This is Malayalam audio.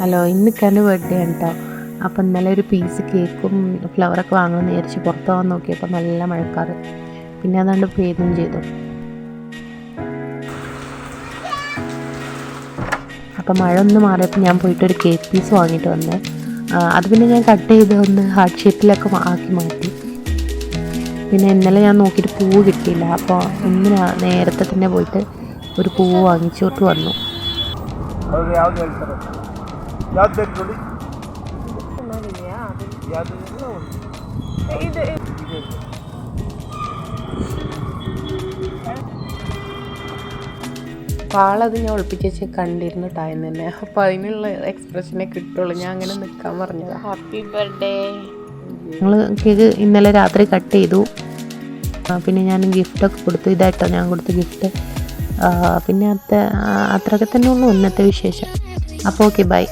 ഹലോ ഇന്നിക്കാന്റെ ബർത്ത്ഡേ ആണ് കേട്ടോ അപ്പം ഇന്നലെ ഒരു പീസ് കേക്കും ഫ്ലവറൊക്കെ വാങ്ങണമെന്ന് വിചാരിച്ച് പുറത്ത് പോകാൻ നോക്കിയപ്പോൾ നല്ല മഴക്കാറ്. പിന്നെ അതുകൊണ്ട് പേതും ചെയ്തു. അപ്പം മഴ ഒന്ന് മാറിയപ്പോൾ ഞാൻ പോയിട്ട് ഒരു കേക്ക് പീസ് വാങ്ങിയിട്ട് വന്നത് അത് പിന്നെ ഞാൻ കട്ട് ചെയ്ത് ഒന്ന് ഹാർട്ട് ഷേപ്പിലൊക്കെ ആക്കി മാറ്റി. പിന്നെ ഇന്നലെ ഞാൻ നോക്കിയിട്ട് പൂവ് കിട്ടിയില്ല. അപ്പോൾ ഇന്ന് നേരത്തെ തന്നെ പോയിട്ട് ഒരു പൂവ് വാങ്ങിച്ചോട്ട് വന്നു. ಯಾವ್ದು ಹೇಳ್ತಾರೆ ಯಾವ್ದು ಬೇಕು ನೋಡಿ ಯಾವ್ದು ആളത് ഞാൻ ഒളിപ്പിച്ച് വെച്ച് കണ്ടിരുന്നു ടൈം തന്നെ അപ്പോൾ അതിനുള്ള എക്സ്പ്രഷനെ കിട്ടുള്ളൂ ഞാൻ അങ്ങനെ നിൽക്കാൻ പറഞ്ഞത് ഹാപ്പി ബർത്ത്ഡേ ഞങ്ങൾ കേക്ക് ഇന്നലെ രാത്രി കട്ട് ചെയ്തു ആ, പിന്നെ ഞാൻ ഗിഫ്റ്റൊക്കെ കൊടുത്തു ഇതായിട്ടോ ഞാൻ കൊടുത്ത ഗിഫ്റ്റ് പിന്നെ അത്ര അത്രയൊക്കെ തന്നെ ഉള്ളൂ ഇന്നത്തെ വിശേഷം അപ്പോൾ ഓക്കെ ബൈ